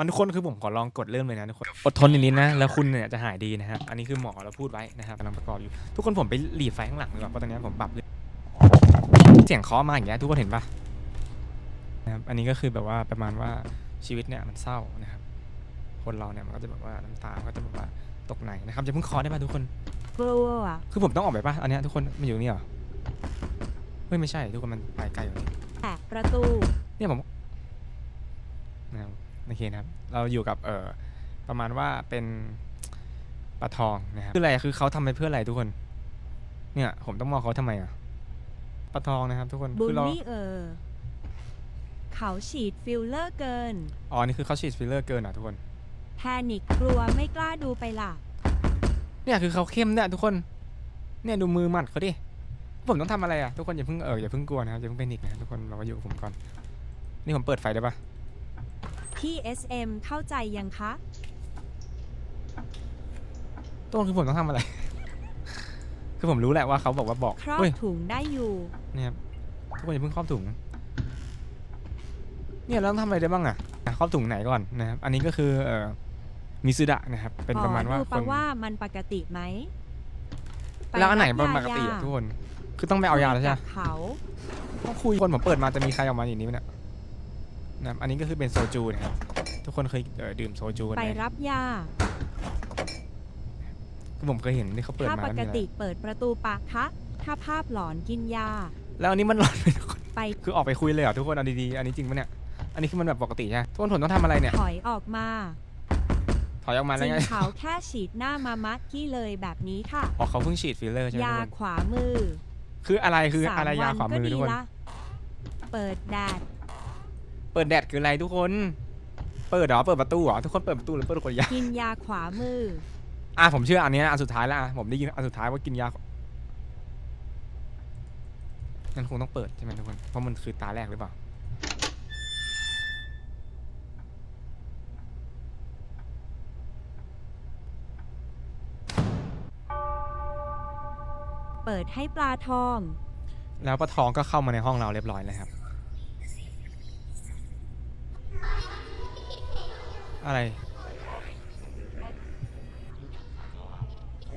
มันทุกคนคือผมขอลองกดเริ่มเลยนะทุกคนอดทนนิดๆนะแล้วคุณเนี่ยจะหายดีนะครับอันนี้คือหมอเราพูดไว้นะครับกำลังประกอบอยู่ ทุกคนผมไปหลีไฟข้างหลังดีกว่าเพราะตอนนี้ผมปรับเลยเสียงเคาะมาอย่างเงี้ยทุกคนเห็นปะนะครับอันนี้ก็คือแบบว่าประมาณว่าชีวิตเนี่ยมันเศร้านะครับ คนเราเนี่ยมันก็จะแบบว่าน้ำตาก็จะแบบว่าตกในนะครับจะเพิ่งเคาะได้ปะทุกคนกลัวอะคือผมต้องออกไปปะอันเนี้ยทุกคนมันอยู่นี่เหรอเฮ้ยไม่ใช่ทุกคนมันไปไกลอยู่นี่แตะประตูเนี่ยผมนะครับ โอเคนะครับ เราอยู่กับเออประมาณว่าเป็นปลาทองนะครับคืออะไรคือเขาทำไปเพื่ออะไรทุกคน เนี่ย ผมต้องมองเขาทำไมอะปลาทองนะครับ ทุกคนบุคืลอเรา ลี่เออ เขาฉีดฟิลเลอร์เกิน อ๋อ นี่คือเขาฉีดฟิลเลอร์เกินอะทุกคน แพนิคกลัวไม่กล้าดูไปหลับเนี่ยคือเขาเข้มเนี่ยทุกคน เนี่ยดูมือหมัดเขาดิ ผมต้องทำอะไรอะทุกคนอย่าเพิ่งเอออย่าเพิ่งกลัวนะครับอย่าเพิ่งเป็นอีกนะทุกคนเรามาอยู่กับผมก่อน นี่ผมเปิดไฟได้ปะ พี่ SM เข้าใจยังคะ ต้นคือผมต้องทำอะไร คือผมรู้แหละว่าเขาบอกว่าบอกครอบเฮ้ยถุงได้อยู่ เนี่ยครับทุกคนอย่าเพิ่งครอบถุง เนี่ยเราต้องทำอะไรได้บ้างอะอะครอบถุงไหนก่อนนะครับ อันนี้ก็คือเอ่อมิซุดะนะครับ เป็นประมาณว่าดูคปะนว่ามันปกติไหมปแล้วอันไหนรับเป็นปกติอะทุกคน คือต้องไปเอายาแล้วใช่ไหมคุกับเขา ต้องคุยคนผมเปิดมาจะมีใครออกมาอย่างนี้ไหมเนี่ย นะครับอันนี้ก็คือเป็นโซจูนะครับทุกคนเคยเอ่อดื่มโซจูกันไปไหมรับยาคือผมเคยเห็นที่เขาเปิดถ้ามาปแล้วกมีอะไรติเปิดประตูปากคะ ถ้าภาพหลอนกินยา แล้วอันนี้มันหลอนไปทุกคนไปคือออกไปคุยเลยเหรอทุกคนเอาดีๆอันนี้จริงปะเนี่ยอันนี้คือมันแบบปกติใช่ไหมทุกคนผมต้องทำอะไรเนี่ยถอยออกมาถอยออกมาจแล้วริงไงเขาแค่ฉีดหน้ามามัดกี้เลยแบบนี้ค่ะ อ๋อเขาเพิ่งฉีดฟิลเลอร์ใช่ไหมยาทุกคนขวามือคืออะไรคือสามอะไรยาวันขวาก็มือดีทุกคน ละ เปิดแดด เปิดแดดคืออะไรทุกคน เปิดเหรอ เปิดประตูเหรอ ทุกคนเปิดประตูหรือเปิดกดยากินยาขวามือ อะผมเชื่ออันเนี้ยอันสุดท้ายแล้วอะผมได้ยินอันสุดท้ายว่ากินยางั้นคงต้องเปิดใช่ไหมทุกคน เพราะมันคือตาแรกหรือเปล่า เปิดให้ปลาทอง แล้วปลาทองก็เข้ามาในห้องเราเรียบร้อยแล้วครับ อะไร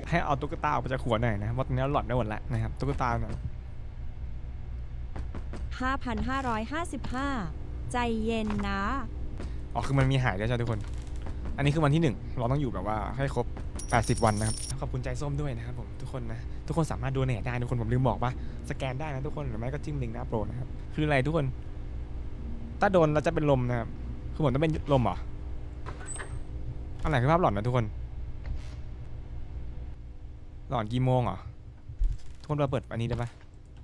ให้เอาตุ๊กตาออกไปจากขวดหน่อยนะเพราะตอนนี้หลอดได้หมดแล้วนะครับตุ๊กตาเนี่ย 5,555 ใจเย็นนะ อ๋อคือมันมีหายด้วยใช่ไหมทุกคน อันนี้คือวันที่หนึ่งเราต้องอยู่แบบว่าให้ครบ 80 วันนะครับ ขอบคุณใจส้มด้วยนะครับผมทุกคนนะ ทุกคนสามารถดูเนทได้ทุกคนผมลืมบอกว่าสแกนได้นะทุกคนหรือไม่ก็จิ้มลิงก์หน้าโปรนะครับ คืออะไรทุกคน ถ้าโดนเราจะเป็นลมนะครับ คือผมต้องเป็นลมเหรอ อะไรคือภาพหลอนนะทุกคน หลอนกี่โมงเหรอทุกคนเราเปิดอันนี้ได้ปะ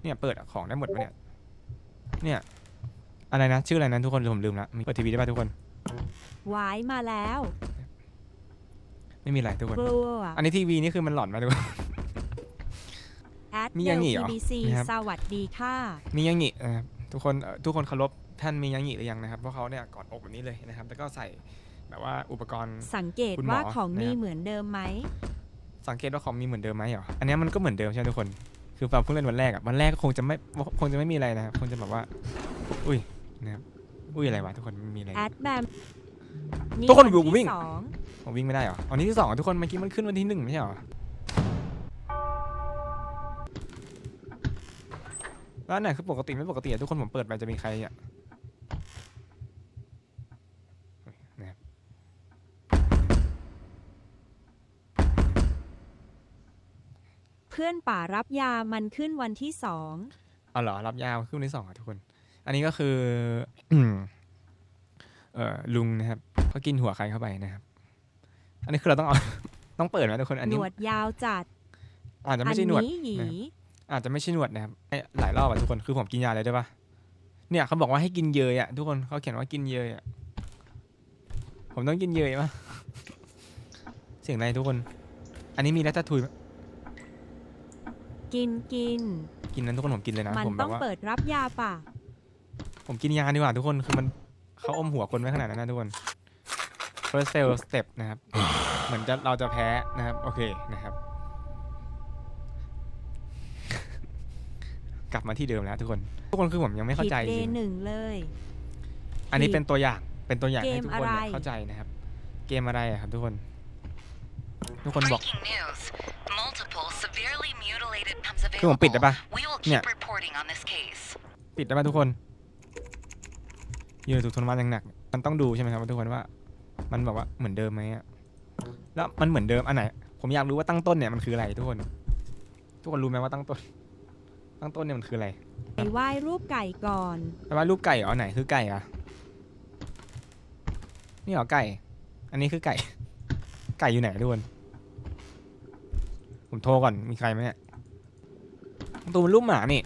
เนี่ยเปิดของได้หมดปะเนี่ย เนี่ย อะไรนะ ชื่ออะไรนะทุกคนผมลืมละมีเปิดทีวีได้ปะทุกคน หวายมาแล้วไม่มีอะไรทุกคน กลัวอันนี้ทีวีนี่คือมันหลอนมาทุกคน แอดมีเดยังลงี้เหรอ BBC นะครับ สวัสดีค่ะ มียังหงินะครับทุกคนเอ่อทุกคนเคารพท่านมียังหงิหรือยังนะครับเพราะเขาเนี่ยกอดอกแบบนี้เลยนะครับ แล้วก็ใส่ แบบว่าอุปกรณ์ สังเกตคุณหมอว่าของมีนะครับ เหมือนเดิมไหม สังเกตว่าของมีเหมือนเดิมไหมเหรอ อันเนี้ยมันก็เหมือนเดิมใช่ไหมทุกคน คือเราเพิ่งเล่นวันแรกอะวันแรกก็คงจะไม่ คงจะไม่มีอะไรนะครับ คงจะแบบว่า อุ้ย นะครับ อุ้ยอะไรวะทุกคนไม่มีอะไร แอดแบมทุกคนวัอยู่ที่วิ่ง สองผมวิ่งไม่ได้เหรออันนี้ที่สองอะทุกคนเมื่อกี้มันขึ้นวันที่หนึ่งไม่ใช่เหรอ แล้วอันไหนคือปกติไม่ปกติอะทุกคนผมเปิดไปจะมีใครอะนะครับ เพื่อนป่ารับยามันขึ้นวันที่สองเอาเหรอรับยาวขึ้นวันที่สองอะทุกคน อันนี้ก็คือ เอ่อลุงนะครับเขากินหัวใครเข้าไปนะครับ อันนี้คือเราต้องเอาต้องเปิดไหมทุกคนอันหนนี้ วดยาวจัดอาจจะอัไม่ใช่หนวดนี้หยีนะครับอาจจะไม่ใช่หนวดนะครับให้หลายรอบอะทุกคนคือผมกินยาอะไรได้ปะเนี่ยเขาบอกว่าให้กินเยยอะทุกคนเขาเขียนว่ากินเยยอะผมต้องกินเยยปะเสียงอะไรทุกคน อันนี้มีแรตตาทุยปะ กินกิน กินนั้นทุกคนผมกินเลยนะมันผมแบต้อบงว่าเปิดรับยาป่ะ ผมกินยาดีกว่าทุกคนคือมันเขาอมหัวคนไว้ขนาดนั้นนะทุกคน first fail step นะครับ เหมือนจะเราจะแพ้นะครับ โอเคนะครับ กลับมาที่เดิมแล้วทุกคน ทุกคนคือผมยังไม่เข้าใจผิดเดจริง ย์หนึ่งเลย อันนี้เป็นตัวอย่าง เป็นตัวอย่างให้ทุกคนเนี่ยเกมอะไรเข้าใจนะครับ เกมอะไรอะครับทุกคน ทุกคนบอก Breaking news. Multiple severely mutilated pumps คือผมปิดได้ available. ปะ We will เนี่ย keep reporting on this case. ปิดได้ไหมทุกคนยืนถูกทรมานอย่างหนัก มันต้องดูใช่ไหมครับทุกคนว่า มันแบบว่าเหมือนเดิมไหมอะแล้วมันเหมือนเดิมอันไหน ผมอยากรู้ว่าตั้งต้นเนี่ยมันคืออะไรทุกคน ทุกคนรู้ไหมว่าตั้งต้น ตั้งต้นเนี่ยมันคืออะไรไปไหว้รูปไก่ก่อนแปลว่ารูปไก่เหรอไหนคือไก่อะนี่เหรอไก่ อันนี้คือไก่ ไก่อยู่ไหนทุกคนผมโทรก่อนมีใครไหมเนี่ยตัวมันรูปหมานี่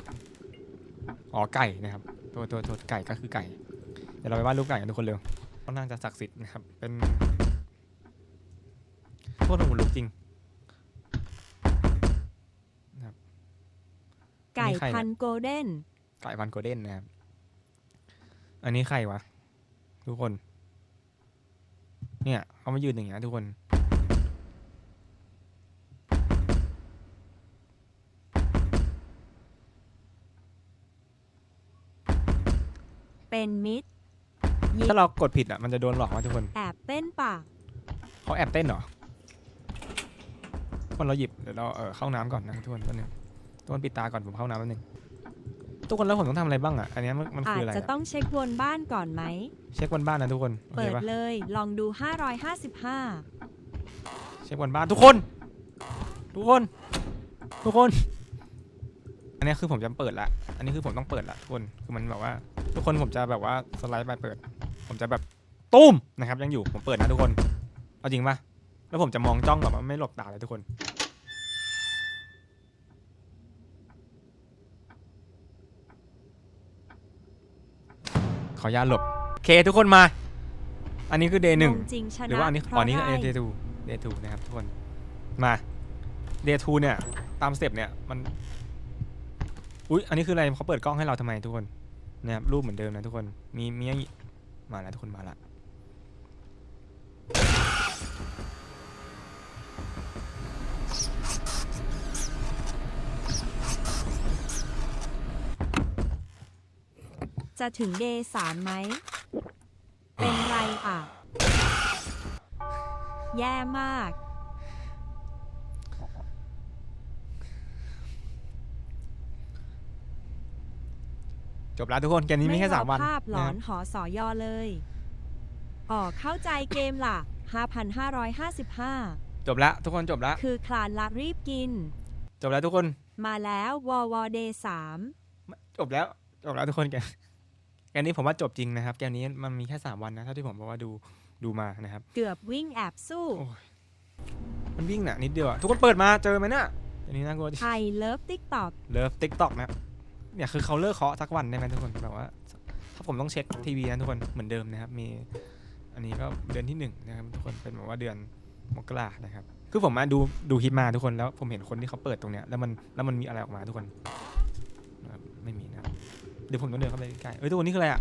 อ๋อไก่นะครับตัวตัวตัวไก่ก็คือไก่ เดี๋ยวเราไปวาดรูปไก่กันทุกคนเร็วค่อนข้างจะศักดิ์สิทธิ์นะครับ เป็นโทษของผมลุกจริงไก่นี่ใครเนี่ยพันธุ์โกลเด้น ไก่พันโกลเด้นนะครับ อันนี้ใครวะ ทุกคน เนี่ยเขามายืนอย่างเงี้ยทุกคน เป็นมิตรถ้าเรากดผิดอะมันจะโดนหลอกมาทุกคนแอบเต้นปากเขาแอบเต้นเหรอทุกคนเราหยิบเดี๋ยวเราเออเข้าน้ำก่อนนะทุกคนแป๊บนึงทุกคนปิดตาก่อนผมเข้าน้ำแป๊บนึงทุกคนแล้วผมต้องทำอะไรบ้างอะอันเนี้ยมันมันอาคือจอะไรจะอะต้องเช็ควนบ้านก่อนไหมเช็คบนบ้านนะทุกคนโอเปิเคดปะเลยลองดู 555 เช็คบนบ้านทุกคน ทุกคน ทุกคน อันเนี้ยคือผมจะเปิดละอันนี้คือผมต้องเปิดละทุกคนคือมันแบบว่า ทุกคนผมจะแบบว่าสไลด์ไปเปิด ผมจะแบบตุ้มนะครับ ยังอยู่ผมเปิดนะทุกคน เอาจริงปะแล้วผมจะมองจ้องแบบว่าไม่หลบตาเลยทุกคน ขออนุญาตหลบโอเคทุกคนมา อันนี้คือเดย์หนึ่งลจริงชนะหรือว่าอันนี้เพอ๋อราะอันนี้ไรคือเดย์ทูเดย์ทูนะครับทุกคนมาเดย์ทูเนี่ย ตามสเต็ปเนี่ยมันอุ๊ยอันนี้คืออะไรเขาเปิดกล้องให้เราทำไมทุกคน เนี่ยรูปเหมือนเดิมนะทุกคน มีมีอย่างงี้มาแล้วทุกคนมาละจะถึงเดย์สามไหม เป็นไรอะ แย่มาก จบแล้วทุกคนเกมนี้มีแค่ไม่รอสามวันภาพหลอนะนครับหอสอยอเลยอ๋อเข้าใจเกมล่ะ 5,555 จบแล้วทุกคนจบแล้ว คือคลานละรีบกิน จบแล้วทุกคน มาแล้ววอวเดย์สามจบแล้วจบแล้วทุกคนแกมแกมนี้ผมว่าจบจริงนะครับ แกมนี้มันมีแค่สามวันนะเท่าที่ผมบอกว่าดูดูมานะครับ เกือบวิ่งแอบสู้โอ้ยมันวิ่งน่ะนิดเดียวอะทุกคนเปิดมาเจอไหมเนี่ยอันนี้น่ากลัวดิไทยเลิฟติ๊กต็อกเลิฟติ๊กต็อกนะ เนี่ยคือเขาเลิกเคาะสักวันได้ไหมทุกคนแบบว่า ถ้าผมต้องเช็คทีวีนะทุกคนเหมือนเดิมนะครับ มีอันนี้ก็เดือนที่หนึ่งนะครับทุกคนเป็นแบบว่าเดือนมกรานะครับ คือผมมาดูดูคลิปมาทุกคนแล้วผมเห็นคนที่เขาเปิดตรงเนี้ยแล้วมันแล้วมันมีอะไรออกมาทุกคนไม่มีนะเดี๋ยวผมต้องเดินเข้าไปใกล้เอ้ยทุกคนนี่คืออะไรอะ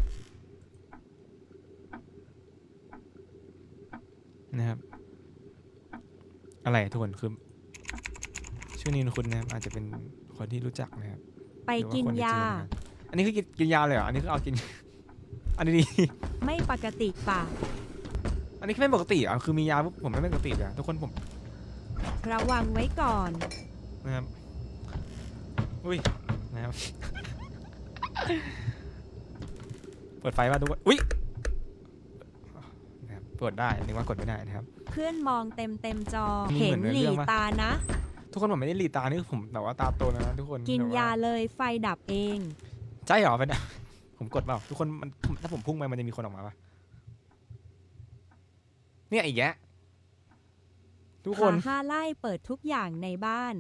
นะครับ อะไรทุกคนคือชื่อนี้คุณนะครับอาจจะเป็นคนที่รู้จักนะครับ ไปหรือว่กินคใจียานะครับอันนี้คือกินกินยาเลยเหรอ อันนี้คือเอากิน อันนี้ดีไม่ปกติปากอันนี้ไม่ปกติเหรอะคือมียาปุ๊บผมไม่ปกติเลยอะทุกคนผมระวังไว้ก่อน นะครับ อุ้ย นะครับ เปิดไฟว่าทุกคน อุ้ยนะครับเปิดได้นึกว่ากดไม่ได้นะครับ เพื่อนมองเต็มเต็มจอมีเห็เหมืนอนในหลีเรื่องปะตานะ ทุกคนผมไม่ได้หลีตานี่คือผมแบบว่าตาโตแล้วนะทุกคนกินแบบว่ยาเลยไฟดับเอง ใช่เหรอเป็น ผมกดเปล่าทุกคนมันถ้าผมพุ่งไปมันจะมีคนออกมาปะเนี่ยอีกแยะทุกคนขาห้าไล่เปิดทุกอย่างในบ้าน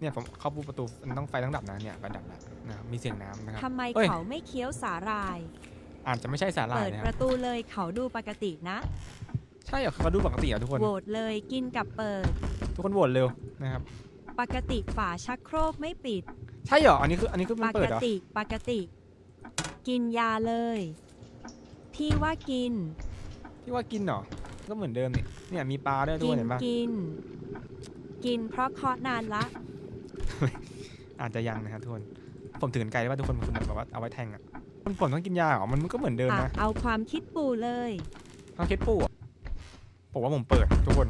เนี่ยผมเข้าปุ๊บประตูมันต้องไฟต้องดับนะเนี่ยไฟดับแล้วนะครับมีเสียงน้ำนะครับทำไมเอ้ยเขาไม่เคี้ยวสาหร่าย อาจจะไม่ใช่สาหร่าเปิยดนะคปรับระตูเลยเขาดูปกตินะ ใช่เหรอเขาดูปกติเหรอทุกคนโหวตเลยกินกับเปิด ทุกคนโหวตเร็วนะครับ ปกติฝาชักโครกไม่ปิด ใช่เหรอ อันนี้คืออันนี้คือปมันเปิกดเหรอ ติปกติ กินยาเลย พี่ว่ากิน ที่ว่ากินเหรอ ก็เหมือนเดิมนี่ เนี่ยมีปลาด้วยทุกกิคนเห็นปะกิน กินเพราะเคาะนานละ อาจจะยังนะครับทุกคน ผมถือกันไกลได้ว่าทุกคนคือเหมือนแบบว่าเอาไว้แทงอะมันผมต้องกินยาเหรอ มันก็เหมือนเดิมอะนะ เอาความคิดปูเลยต้องคิดปู่อะผมว่าผมเปิดทุกคน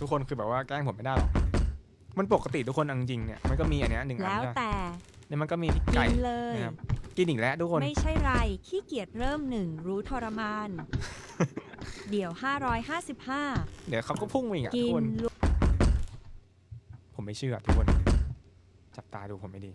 ทุกคนคือแบบว่าแกล้งผมไม่ได้หรอก มันปกติทุกคนเอาจริงๆเนี่ยมันก็มีอันเนี้ยหนึ่งอันแล้วใช่ปะแต่เนี่ยมันก็มีพริกกิไก่นเลย นะครับกินอีกแล้วทุกคน ไม่ใช่ไร ขี้เกียจเริ่มหนึ่งรู้ทรมาน เดี๋ยว 555 เดี๋ยวเขาก็พุ่งมาอีกอะกิทุกนคนลุผมไม่เชื่อทุกคน จับตาดูผมไม่ดี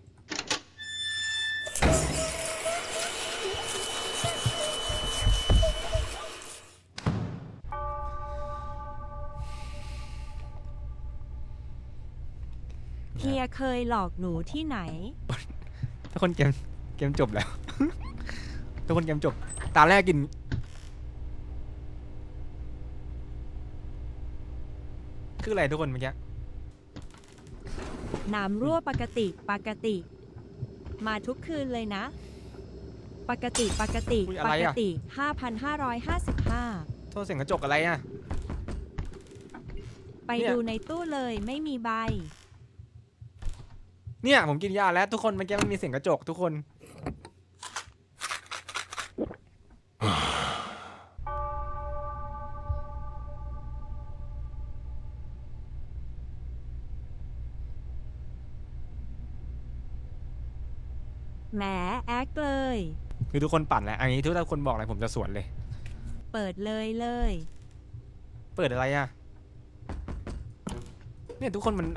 ยเคยหลอกหนูที่ไหน ทุกคนเกมเกมจบแล้ว ทุกคนเกมจบ ตาแรกกิน คืออะไรทุกคนเมื่อกี้ น้ำรั่วปกติปกติ มาทุกคืนเลยนะ ปกติปกติอุ๊ยอะปไรกอะ ติ5,555โทษเสียงกระจกอะไรอะ ไปเนี่ย ดูในตู้เลยไม่มีใบ เนี่ยผมกินยาแล้วทุกคนเมื่อกี้มันมีเสียงกระจกทุกคน แหมแอคเลย คือทุกคนปั่นแหละอันนี้ทุกคนบอกอะไรผมจะสวนเลย เปิดเลยเลย เปิดอะไรอะ เนี่ยทุกคนมัน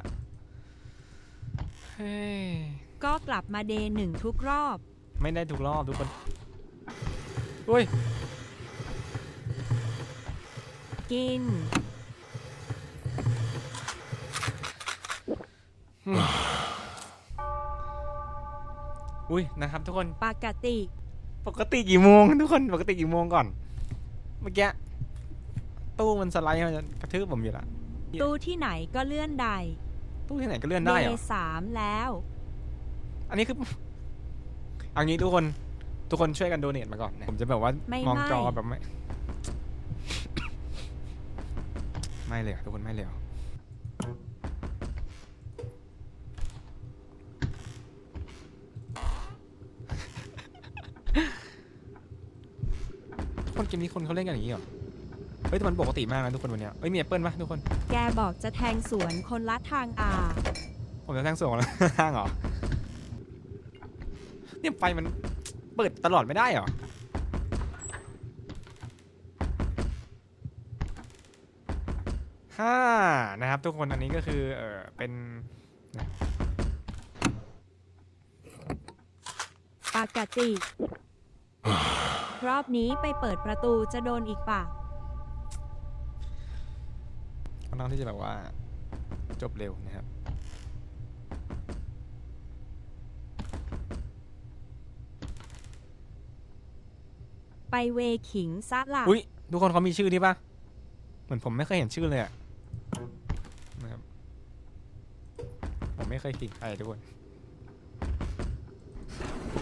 เฮ้ยก็กลับมาเดย์หนึ่งทุกรอบ ไม่ได้ทุกรอบทุกคนอุ้ยกิน อุ้ยนะครับ ทุกคนปกติ ปกติกี่โมง ทุกคนปกติกี่โมงก่อน เมื่อกี้ตู้มันสไลด์มันจะกระทืบผมอยู่ละตู้ที่ไหนก็เลื่อนใด ตู้ที่ไหนก็เลื่อนเดได้เหรอย์สามแล้ว อันนี้คือเอางี้ทุกคนทุกคนช่วยกันโดเนทมาก่อนนะผมจะแบบว่าไม่มองไม่จอแบบไม่ ไม่เลยอะทุกคนไม่เลยเหรอทุกคนเกมนี้คนเขาเล่นกันอย่างนี้เหรอเฮ้ยแต่มันปกติมากนะทุกคนวันเนี้ยเฮ้ยมีแอปเปิลปะทุกคน แกบอกจะแทงสวนคนละทางอ่า ผมจะแทงส่งแล้วห้างเหรอ เนี่ยไฟมันเปิดตลอดไม่ได้เหรอ ห้านะครับทุกคนอันนี้ก็คือเออเป็นปกติ รอบนี้ไปเปิดประตูจะโดนอีกปะค่ อนข้างที่จะแบบว่าจบเร็วนะครับไปเวขิงซะละอุ้ยทุกคนเขามีชื่อนี่ปะเหมือนผมไม่เคยเห็นชื่อเลยอะนะครับผมไม่เคยติดใครทุกคน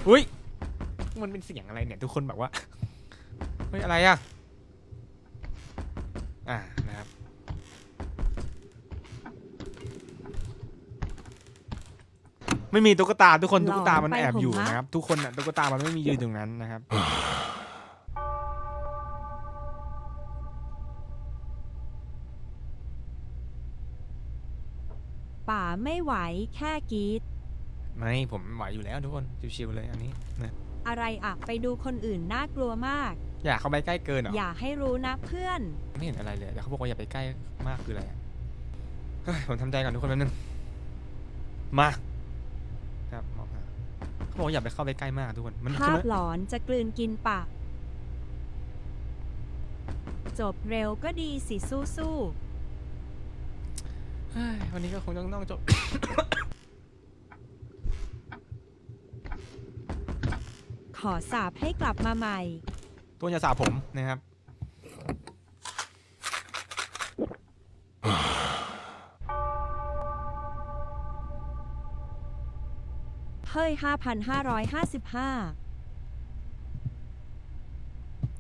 อุ้ยมันเป็นเสียงอะไรเนี่ย ทุกคนแบบว่าเฮ้ยอะไรอะอ่านะครับ ไม่มีตุ๊กตาทุกคนตุ๊กตามันแอบอยู่นะครับ ทุกคนอะตุ๊กตามันไม่มียืนตรงนั้นนะครับ ป่าไม่ไหวแค่กรีดไม่ผมไหวอยู่แล้วทุกคนชิวๆเลยอันนี้นะอะไรอะไปดูคนอื่นน่ากลัวมาก อยากเข้าไปใกล้เกินเหรออย่าให้รู้นะเพื่อน ไม่เห็นอะไรเลยแต่เขาบอกว่าอย่าไปใกล้มากคืออะไรอะเฮ้ยผมทำใจก่อนทุกคนแป๊บนึงมา ครับมองหาเขาบอกว่าอย่าไปเข้าไปใกล้มากทุกคน มันภาคือพมันหลอนจะกลืนกินปากจบเร็วก็ดีสิสู้เฮ้ยวันนี้ก็คงต้องต้องจบ ๆขอสาบให้กลับมาใหม่ ตัวอย่าสาผมนะครับ เฮ้ย 5,555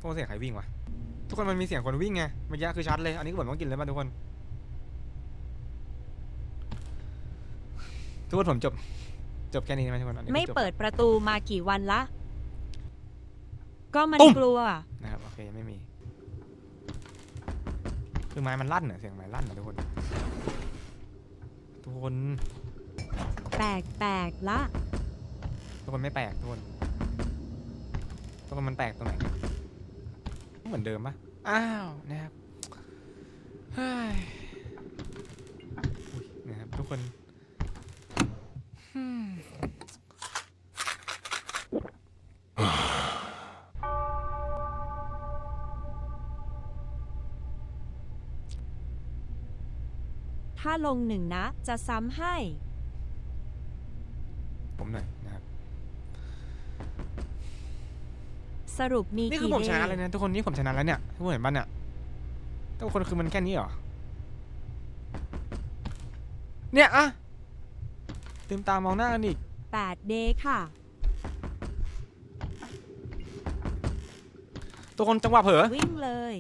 ตัวเสียงใครวิ่งวะ ทุกคนมันมีเสียงคนวิ่งไงเมื่อกี้คือชัดเลย อันนี้ก็แบบต้องกินเลยป่ะทุกคน ทุกคนผมจบ จบแค่นี้ไหมทุกคนอันนี้ก็ไม่จบ เปิดประตูมากี่วันละ ก็มันตุ้ม กลัว นะครับโอเคยังไม่มี คือไม้มันลั่นเหรอเสียงไม้ลั่นเหรอทุกคน ทุกคนแปลกแปลกละทุก คนไม่แปลกทุกคนทุกคนมันแปลกตรงไหนเหมือนเดิมปะอ้าวนะครับเฮ้ยนะครับทุกคนถ้าลงหนึ่งนะ จะซ้ำให้ ผมหน่อยนะครับ ส รุปมีนี่คือกี่ผมเดชนะย์แล้วเนี่ยทุกคนนี่ผมชนะแล้วเนี่ยทุกคนเห็นป่ะเนี่ยทุกคนคือมันแค่นี้เหรอเนี่ยอะลืมตามองหน้ากันอีกแปดเดย์ค่ะ ทุกคนจังหวะเผลอวิ่งเลย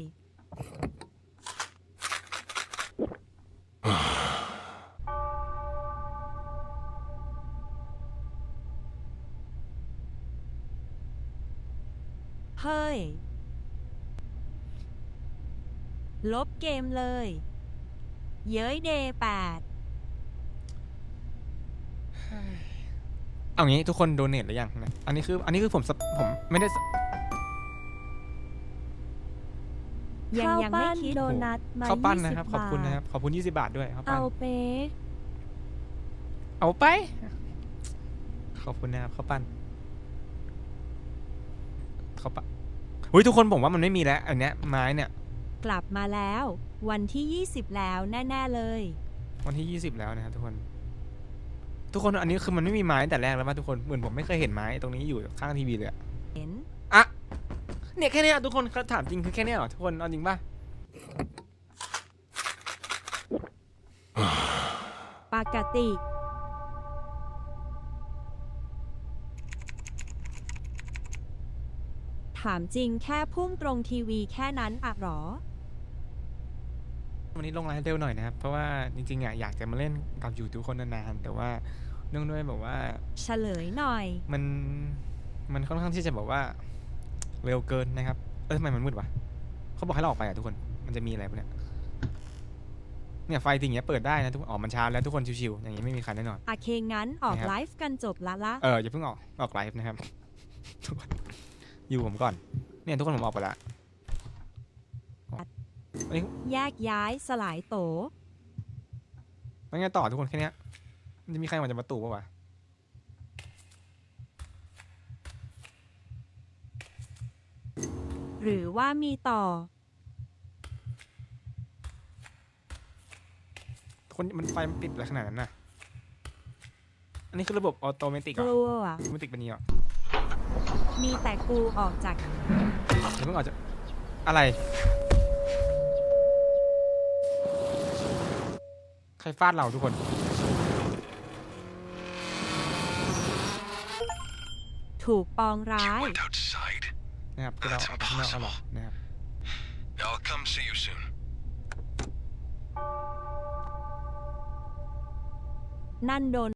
ฮ้ย ลบเกมเลย เย้ยเดย์แปดเอางี้ทุกคนโดเนทหรือยังนะ อันนี้คือ อันนี้คือผมสผมไม่ได้สยังข้าวยังไม่ปั้นคิด โดนัทมาเข้าปั้น20นะครับ ขอบคุณาทนะครับ ขอบคุณ 20 บาทด้วยเข้าปั้เอาน เป๊กเอาไป ขอบคุณนะครับเข้าปั้นเข้าปั้น อุ้ยทุกคนผมว่ามันไม่มีแล้ว อันเนี้ยไม้เนี่ย กลับมาแล้ว วันที่ 20 แล้วแน่ๆเลย วันที่ 20 แล้วนะครับทุกคน ทุกคนอันนี้คือมันไม่มีไม้แต่แรกแล้วป่ะทุกคนเหมือนผมไม่เคยเห็นไม้ตรงนี้อยู่ข้างทีวีเลยอะเห็นอะเนี่ยแค่เนี้ยทุกคนถามจริงคือแค่เนี้ยเหรอทุกคนเอาจริงป่ะปกติ ถามจริงแค่พุ่งตรงทีวีแค่นั้นอะหรอ วันนี้ลงไลน์เร็วหน่อยนะครับ เพราะว่าจริงๆอะอยากจะมาเล่นกับอยู่ทุกคนนานๆแต่ว่าเนื่องด้วยแบบว่า เฉลยหน่อย มันมันค่อนข้างที่จะแบบว่าเร็วเกินนะครับ เออทำไมมันมืดวะเขาบอกให้เราออกไปอะทุกคนมันจะมีอะไรปะเนี่ยเนี่ยไฟติ่างเงี้ยเปิดได้นะทุกคนอ๋อมันช้าแล้วทุกคนชิวๆอย่างงี้ไม่มีใครแน่นอน โอเคงั้นออกนะครับไลฟ์กันจบละละ เอออย่าเพิ่งออกออกไลฟ์นะครับทุกคน อยู่ผมก่อน เนี่ยทุกคนผมออกไปละอันนี้แยกย้ายสลายโตมันไงต่อทุกคนแค่เนี้ยมันจะมีใครมาจะมาตู่ปะวะหรือว่ามีต่อทุกคนมันไฟมันปิดอะไรขนาดนั้นน่ะ อันนี้คือระบบออโตเมติกกเหรอลัว ออโตเมติกเป็นนี้เหรอ มีแต่กูออกจาก เดี๋ยวเพิ่งออกจากอะไร ใครฟาดเราทุกคน ถูกปองร้าย Went outside. นะครับคือเราออกไปข้างนอกแล้วเหรอนะครับ I'll come see you soon. นั่นโดน